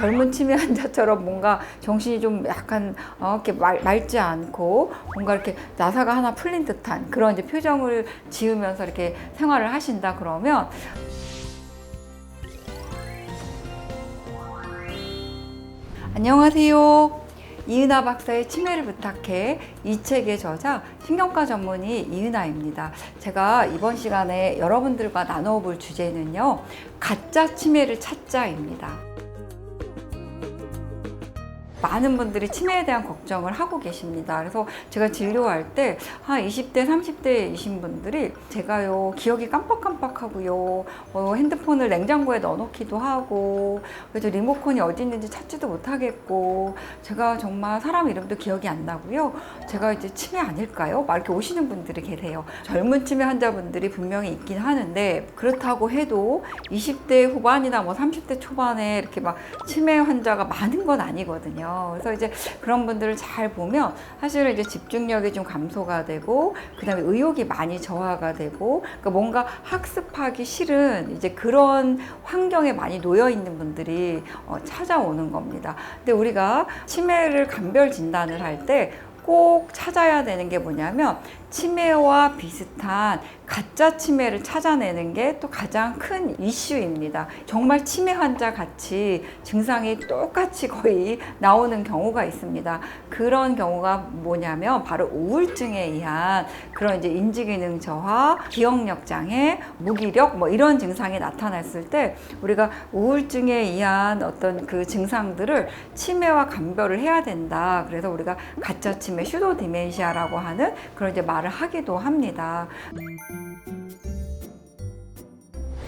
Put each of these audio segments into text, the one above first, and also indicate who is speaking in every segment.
Speaker 1: 젊은 치매 환자처럼 뭔가 정신이 좀 약간 어, 이렇게 말, 맑지 않고 뭔가 이렇게 나사가 하나 풀린 듯한 그런 이제 표정을 지으면서 이렇게 생활을 하신다 그러면 안녕하세요. 이은하 박사의 치매를 부탁해 이 책의 저자 신경과 전문의 이은하입니다. 제가 이번 시간에 여러분들과 나눠볼 주제는요. 가짜 치매를 찾자입니다. you. 많은 분들이 치매에 대한 걱정을 하고 계십니다. 그래서 제가 진료할 때 한 20대, 30대이신 분들이 제가요 기억이 깜빡깜빡하고요 어, 핸드폰을 냉장고에 넣어놓기도 하고 그래서 리모컨이 어디 있는지 찾지도 못하겠고 제가 정말 사람 이름도 기억이 안 나고요 제가 이제 치매 아닐까요? 막 이렇게 오시는 분들이 계세요. 젊은 치매 환자분들이 분명히 있긴 하는데 그렇다고 해도 20대 후반이나 뭐 30대 초반에 이렇게 막 치매 환자가 많은 건 아니거든요. 그래서 이제 그런 분들을 잘 보면 사실은 이제 집중력이 좀 감소가 되고 그다음에 의욕이 많이 저하가 되고 그러니까 뭔가 학습하기 싫은 이제 그런 환경에 많이 놓여 있는 분들이 어, 찾아오는 겁니다. 근데 우리가 치매를 감별 진단을 할때 꼭 찾아야 되는 게 뭐냐면 치매와 비슷한 가짜 치매를 찾아내는 게 또 가장 큰 이슈입니다. 정말 치매 환자 같이 증상이 똑같이 거의 나오는 경우가 있습니다. 그런 경우가 뭐냐면 바로 우울증에 의한 그런 이제 인지기능 저하, 기억력 장애, 무기력 뭐 이런 증상이 나타났을 때 우리가 우울증에 의한 어떤 그 증상들을 치매와 감별을 해야 된다. 그래서 우리가 가짜 치매, 슈도 디멘시아라고 하는 그런 이제 말을 하기도 합니다.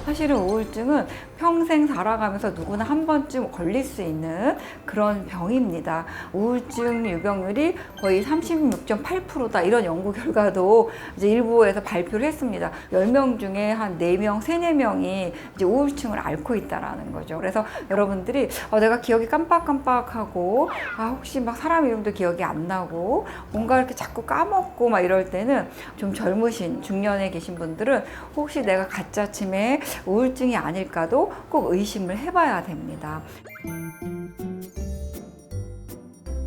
Speaker 1: 사실은 우울증은 평생 살아가면서 누구나 한 번쯤 걸릴 수 있는 그런 병입니다. 우울증 유병률이 거의 36.8%다 이런 연구 결과도 이제 일부에서 발표를 했습니다. 10명 중에 한 4명, 3, 4명이 이제 우울증을 앓고 있다라는 거죠. 그래서 여러분들이 어, 내가 기억이 깜빡깜빡하고 아, 혹시 막 사람 이름도 기억이 안 나고 뭔가 이렇게 자꾸 까먹고 막 이럴 때는 좀 젊으신 중년에 계신 분들은 혹시 내가 가짜 치매 우울증이 아닐까도 꼭 의심을 해봐야 됩니다.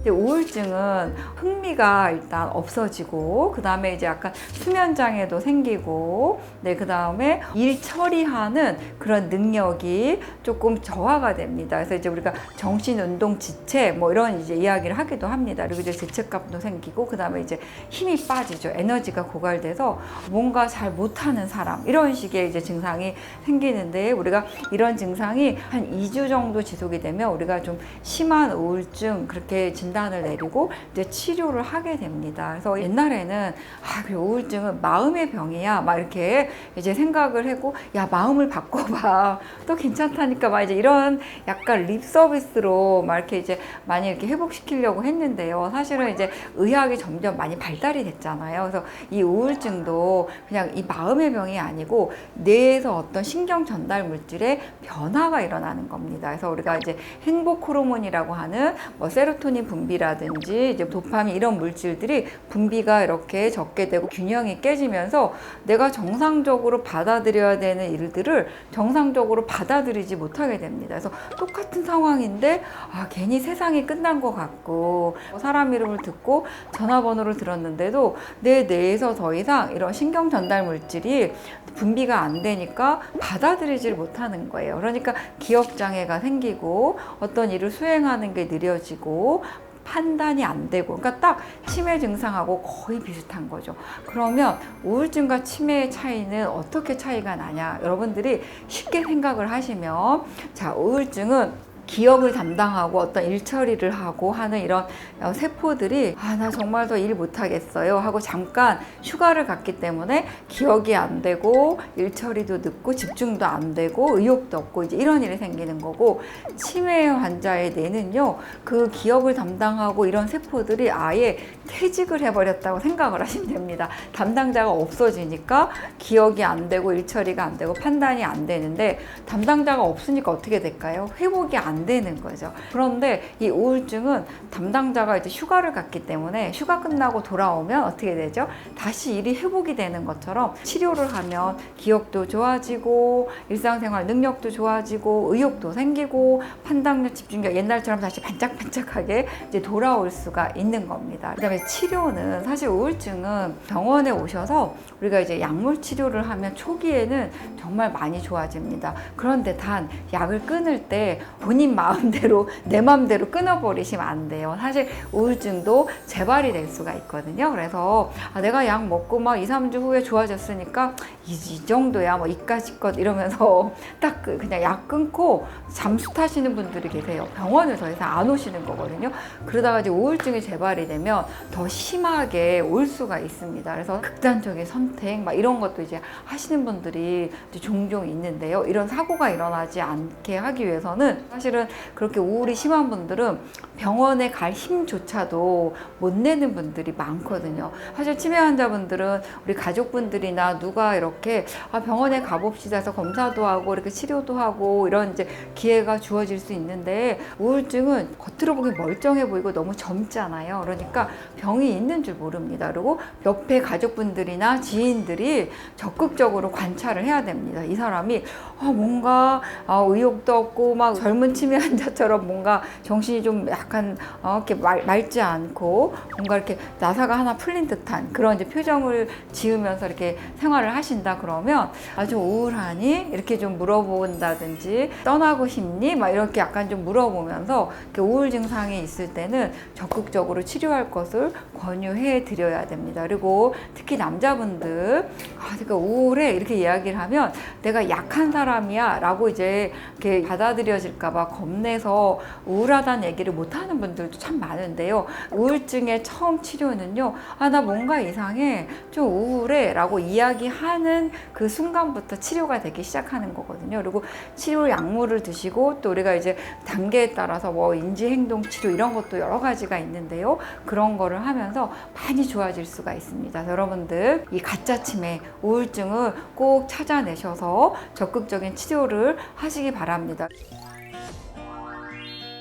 Speaker 1: 근데 우울증은 흥미가 일단 없어지고 그 다음에 이제 약간 수면 장애도 생기고 네 그 다음에 일 처리하는 그런 능력이 조금 저하가 됩니다. 그래서 이제 우리가 정신 운동 지체 뭐 이런 이제 이야기를 하기도 합니다. 그리고 이제 죄책감도 생기고 그 다음에 이제 힘이 빠지죠. 에너지가 고갈돼서 뭔가 잘 못하는 사람 이런 식의 이제 증상이 생기는데 우리가 이런 증상이 한 2주 정도 지속이 되면 우리가 좀 심한 우울증 그렇게 진단 을 내리고 이제 치료를 하게 됩니다. 그래서 옛날에는 아, 그래, 우울증은 마음의 병이야. 막 이렇게 이제 생각을 하고 야, 마음을 바꿔봐. 또 괜찮다니까 막 이제 이런 약간 립 서비스로 막 이렇게 이제 많이 이렇게 회복시키려고 했는데요. 사실은 이제 의학이 점점 많이 발달이 됐잖아요. 그래서 이 우울증도 그냥 이 마음의 병이 아니고 뇌에서 어떤 신경 전달 물질의 변화가 일어나는 겁니다. 그래서 우리가 이제 행복 호르몬이라고 하는 뭐 세로토닌 분비 라든지 이제 도파민 이런 물질들이 분비가 이렇게 적게 되고 균형이 깨지면서 내가 정상적으로 받아들여야 되는 일들을 정상적으로 받아들이지 못하게 됩니다. 그래서 똑같은 상황인데 아 괜히 세상이 끝난 것 같고 사람 이름을 듣고 전화번호를 들었는데도 내 뇌에서 더 이상 이런 신경 전달 물질이 분비가 안 되니까 받아들이지를 못하는 거예요. 그러니까 기억 장애가 생기고 어떤 일을 수행하는 게 느려지고 판단이 안 되고 그러니까 딱 치매 증상하고 거의 비슷한 거죠. 그러면 우울증과 치매의 차이는 어떻게 차이가 나냐? 여러분들이 쉽게 생각을 하시면 자, 우울증은 기억을 담당하고 어떤 일 처리를 하고 하는 이런 어, 세포들이 아, 나 정말 더 일 못하겠어요 하고 잠깐 휴가를 갔기 때문에 기억이 안 되고 일 처리도 늦고 집중도 안 되고 의욕도 없고 이제 이런 일이 생기는 거고 치매 환자의 뇌는요 그 기억을 담당하고 이런 세포들이 아예 퇴직을 해버렸다고 생각을 하시면 됩니다. 담당자가 없어지니까 기억이 안 되고 일 처리가 안 되고 판단이 안 되는데 담당자가 없으니까 어떻게 될까요? 회복이 안안 되는 거죠. 그런데 이 우울증은 담당자가 이제 휴가를 갔기 때문에 휴가 끝나고 돌아오면 어떻게 되죠? 다시 일이 회복이 되는 것처럼 치료를 하면 기억도 좋아지고 일상생활 능력도 좋아지고 의욕도 생기고 판단력, 집중력 옛날처럼 다시 반짝반짝하게 이제 돌아올 수가 있는 겁니다. 그다음에 치료는 사실 우울증은 병원에 오셔서 우리가 이제 약물 치료를 하면 초기에는 정말 많이 좋아집니다. 그런데 단 약을 끊을 때 본인 마음대로 내 마음대로 끊어버리시면 안 돼요. 사실 우울증도 재발이 될 수가 있거든요. 그래서 아, 내가 약 먹고 막 2, 3주 후에 좋아졌으니까 이, 이 정도야 뭐 이까짓것 이러면서 딱 그- 그냥 약 끊고 잠수 타시는 분들이 계세요. 병원을 더 이상 안 오시는 거거든요. 그러다가 이제 우울증이 재발이 되면 더 심하게 올 수가 있습니다. 그래서 극단적인 선택 막 이런 것도 이제 하시는 분들이 이제 종종 있는데요. 이런 사고가 일어나지 않게 하기 위해서는 사실은 그렇게 우울이 심한 분들은 병원에 갈 힘조차도 못 내는 분들이 많거든요. 사실 치매 환자분들은 우리 가족분들이나 누가 이렇게 아, 병원에 가봅시다 해서 검사도 하고 이렇게 치료도 하고 이런 이제 기회가 주어질 수 있는데 우울증은 겉으로 보기 멀쩡해 보이고 너무 젊잖아요. 그러니까 병이 있는 줄 모릅니다. 그리고 옆에 가족분들이나 지인들이 적극적으로 관찰을 해야 됩니다. 이 사람이 아, 뭔가 아, 의욕도 없고 막 젊은 치매 환자처럼 뭔가 정신이 좀 약간 어, 이렇게 말, 맑지 않고 뭔가 이렇게 나사가 하나 풀린 듯한 그런 이제 표정을 지으면서 이렇게 생활을 하신다 그러면 아주 우울하니 이렇게 좀 물어본다든지 떠나고 싶니 막 이렇게 약간 좀 물어보면서 이렇게 우울 증상이 있을 때는 적극적으로 치료할 것을 권유해 드려야 됩니다. 그리고 특히 남자분들 아, 그러니까 우울해 이렇게 이야기를 하면 내가 약한 사람이야 라고 이제 이렇게 받아들여질까봐 겁내서 우울하다는 얘기를 못하는 분들도 참 많은데요. 우울증의 처음 치료는요, 아, 나 뭔가 이상해, 좀 우울해 라고 이야기하는 그 순간부터 치료가 되기 시작하는 거거든요. 그리고 치료 약물을 드시고 또 우리가 이제 단계에 따라서 뭐 인지행동 치료 이런 것도 여러 가지가 있는데요. 그런 거를 하면서 많이 좋아질 수가 있습니다. 여러분들 이 가짜 치매, 우울증을 꼭 찾아내셔서 적극적인 치료를 하시기 바랍니다.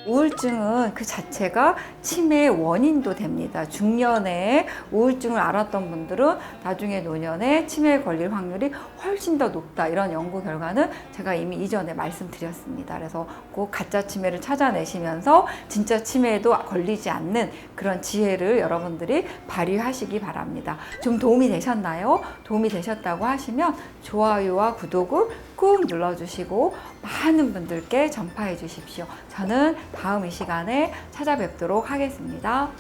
Speaker 1: 우울증은 그 자체가 치매의 원인도 됩니다. 중년에 우울증을 알았던 분들은 나중에 노년에 치매에 걸릴 확률이 훨씬 더 높다. 이런 연구 결과는 제가 이미 이전에 말씀드렸습니다. 그래서 꼭 가짜 치매를 찾아내시면서 진짜 치매에도 걸리지 않는 그런 지혜를 여러분들이 발휘하시기 바랍니다. 좀 도움이 되셨나요? 도움이 되셨다고 하시면 좋아요와 구독을 꾹 눌러주시고 많은 분들께 전파해 주십시오. 저는 다음 이 시간에 찾아뵙도록 하겠습니다.